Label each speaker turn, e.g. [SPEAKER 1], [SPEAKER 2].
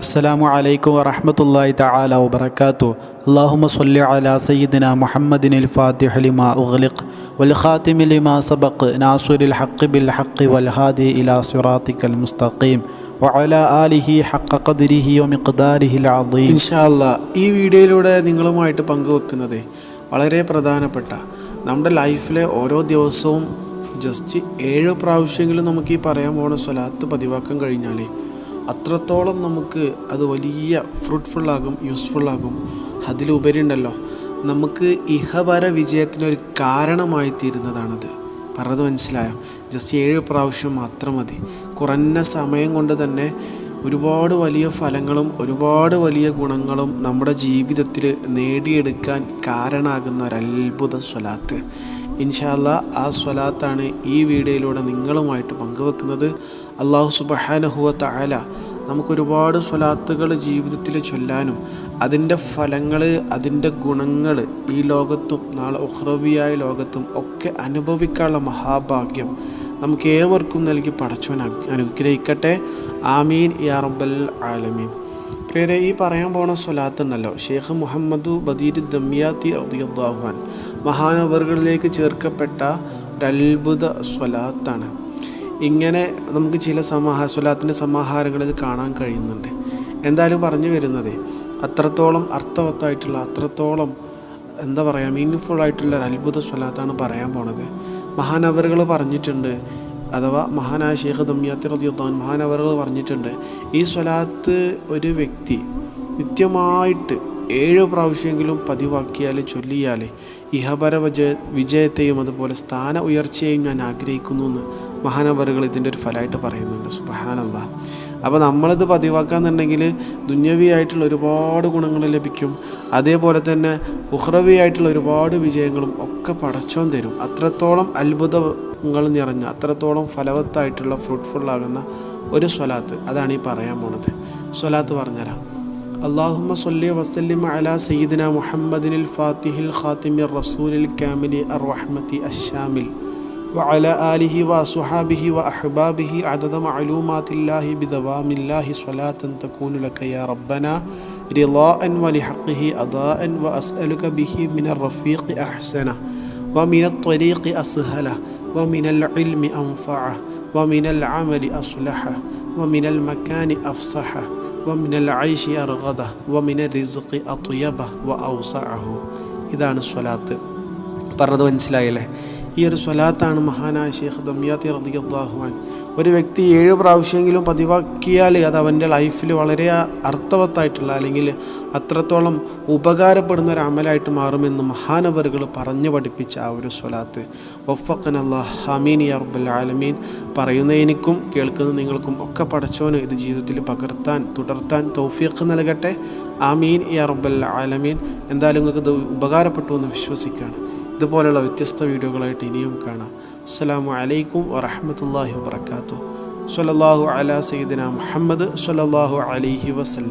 [SPEAKER 1] അസ്സലാമു അലൈക്കും വറഹമത്തല്ലാഹി തആല വബറകാതു അല്ലാഹുമ്മ സ്വല്ലി അലാ സയ്യിദിന മുഹമ്മദിനിൽ ഫാത്തിഹ ലിമാ ഉഗ്ലിഖ് വൽ ഖാതിമി ലിമാ സബഖ് നാസിറുൽ ഹഖ് ബിൽ ഹഖ് വൽ ഹാദി ഇലാ സിറാതിക്കൽ മുസ്തഖീം വഅല ആലിഹി ഹഖ ഖദ്രിഹി വമിഖ്ദാരിഹിൽ അദീം.
[SPEAKER 2] ഇൻഷാല്ലാ ഈ വീഡിയോയിലൂടെ നിങ്ങളുമായിട്ട് പങ്കുവെക്കുന്നത് വളരെ പ്രധാനപ്പെട്ട നമ്മുടെ ലൈഫിലെ ഓരോ ദിവസവും ജസ്റ്റ് ഏഴ് പ്രാവശ്യമെങ്കിലും നമുക്ക് ഈ പറയാൻ പോകുന്ന സ്വലാത്ത് പതിവാക്കാൻ കഴിഞ്ഞാൽ അത്രത്തോളം നമുക്ക് അത് വലിയ ഫ്രൂട്ട്ഫുള്ളാകും യൂസ്ഫുള്ളാകും അതിലുപരി ഉണ്ടല്ലോ നമുക്ക് ഇഹപര വിജയത്തിനൊരു കാരണമായി തീരുന്നതാണത്. പറഞ്ഞത് മനസ്സിലായോ? ജസ്റ്റ് ഏഴ് പ്രാവശ്യം മാത്രം മതി. കുറഞ്ഞ സമയം കൊണ്ട് തന്നെ ഒരുപാട് വലിയ ഫലങ്ങളും ഒരുപാട് വലിയ ഗുണങ്ങളും നമ്മുടെ ജീവിതത്തിൽ നേടിയെടുക്കാൻ കാരണമാകുന്ന ഒരു അത്ഭുത സ്വലാത്ത്. ഇൻഷാല്ല ആ സ്വലാത്താണ് ഈ വീഡിയോയിലൂടെ നിങ്ങളുമായിട്ട് പങ്കുവെക്കുന്നത്. അള്ളാഹു സുബഹാനഹുവ തആല നമുക്കൊരുപാട് സ്വലാത്തുകൾ ജീവിതത്തിൽ ചൊല്ലാനും അതിന്റെ ഫലങ്ങൾ അതിന്റെ ഗുണങ്ങൾ ഈ ലോകത്തും നാളെ ഉഹ്റവിയായ ലോകത്തും ഒക്കെ അനുഭവിക്കാനുള്ള മഹാഭാഗ്യം നമുക്ക് ഏവർക്കും നൽകി പടച്ചോൻ അനു- അനുഗ്രഹിക്കട്ടെ. ആമീൻ. യാ ആലമീൻ. പ്രിയരെ ഈ പറയാൻ പോണ സ്വലാത്ത് ഉണ്ടല്ലോ ഷെയ്ഖ് മുഹമ്മദ് ബദീർ ദമ്യാത്തി റളിയല്ലാഹുഅൻ മഹാനവറുകളിലേക്ക് ചേർക്കപ്പെട്ട ഒരു അത്ഭുത സ്വലാത്താണ്. ഇങ്ങനെ നമുക്ക് ചില സമാഹാര സ്വലാത്തിന്റെ സമാഹാരങ്ങളിൽ കാണാൻ കഴിയുന്നുണ്ട്. എന്തായാലും പറഞ്ഞു വരുന്നത് അത്രത്തോളം അർത്ഥവത്തായിട്ടുള്ള അത്രത്തോളം എന്താ പറയുക മീനിങ് ഫുൾ ആയിട്ടുള്ള ഒരു അത്ഭുത സ്വലാത്താണ് പറയാൻ പോണത്. മഹാനവറുകൾ പറഞ്ഞിട്ടുണ്ട് അഥവാ മഹാനായ ഷെയ്ഖ് ദമ്യാത്തി റദിയുദ്ദാൻ മഹാനവറുകൾ പറഞ്ഞിട്ടുണ്ട് ഈ സ്വലാത്ത് ഒരു വ്യക്തി നിത്യമായിട്ട് ഏഴ് പ്രാവശ്യമെങ്കിലും പതിവാക്കിയാൽ ചൊല്ലിയാൽ ഇഹപര വിജയ വിജയത്തെയും അതുപോലെ സ്ഥാന ഉയർച്ചയെയും ഞാൻ ആഗ്രഹിക്കുന്നു എന്ന് മഹാനവറുകൾ ഇതിന്റെ ഒരു ഫലമായിട്ട് പറയുന്നുണ്ട്. സുബഹാനല്ല അപ്പോൾ നമ്മളിത് പതിവാക്കാന്നുണ്ടെങ്കിൽ ദുന്യവിയായിട്ടുള്ള ഒരുപാട് ഗുണങ്ങൾ ലഭിക്കും. അതേപോലെ തന്നെ ഉഹ്റവിയായിട്ടുള്ള ഒരുപാട് വിജയങ്ങളും ഒക്കെ പടച്ചോൻ തരും. അത്രത്തോളം അത്ഭുതങ്ങൾ നിറഞ്ഞ അത്രത്തോളം ഫലവത്തായിട്ടുള്ള ഫ്രൂട്ട്ഫുള്ളാകുന്ന ഒരു സ്വലാത്ത് അതാണ് ഈ പറയാൻ പോണത് സ്വലാത്ത് പറഞ്ഞുതരാം اللهم صل وسلم على سيدنا محمد الفاتح الخاتم الرسول الكامل الرحمة الشامل وعلى آله وصحابه وأحبابه عدد معلومات الله بدوام الله صلاة تكون لك يا ربنا رضاء ولحقه أضاء وأسألك به من الرفيق أحسنه ومن الطريق أسهله ومن العلم أنفعه ومن العمل أصلحه ومن المكان أفصحه ومن العيش أرغده ومن الرزق أطيبه وأوسعه ഇതാണ് സ്വലാത്ത് പറഞ്ഞത് മനസ്സിലായല്ലേ? ഈ ഒരു സ്വലാത്താണ് മഹാനായ ഷെയ്ഖ് ദമ്യാത്തി റളിയല്ലാഹുഅൻ ഒരു വ്യക്തി ഏഴ് പ്രാവശ്യമെങ്കിലും പതിവാക്കിയാൽ അത് അവന്റെ ലൈഫിൽ വളരെ അർത്ഥവത്തായിട്ടുള്ള അല്ലെങ്കിൽ അത്രത്തോളം ഉപകാരപ്പെടുന്ന ഒരു അമലായിട്ട് മാറുമെന്ന് മഹാനവറുകൾ പറഞ്ഞു പഠിപ്പിച്ച ആ ഒരു സ്വലാത്ത്. ഒഫക്കൻ അള്ളാഹ് ഹമീൻ യാ ആലമീൻ. പറയുന്ന എനിക്കും കേൾക്കുന്ന നിങ്ങൾക്കും ഒക്കെ പഠിച്ചോന് ഇത് ജീവിതത്തിൽ പകർത്താൻ തുടർത്താൻ തൗഫീഖ് നൽകട്ടെ. ആമീൻ യാ അറബുൽ ആലമീൻ. എന്തായാലും നിങ്ങൾക്ക് ഇത് ഉപകാരപ്പെട്ടു എന്ന് വിശ്വസിക്കുകയാണ്. ഇതുപോലുള്ള വ്യത്യസ്ത വീഡിയോകളായിട്ട് ഇനിയും കാണാം. അസ്സലാമു അലൈക്കും വറഹമത്തല്ലാഹി വാത്തു സ്വല്ലല്ലാഹു അല സയ്യിദിന മുഹമ്മദ് സ്വല്ലല്ലാഹു അലൈഹി വസല്ലം.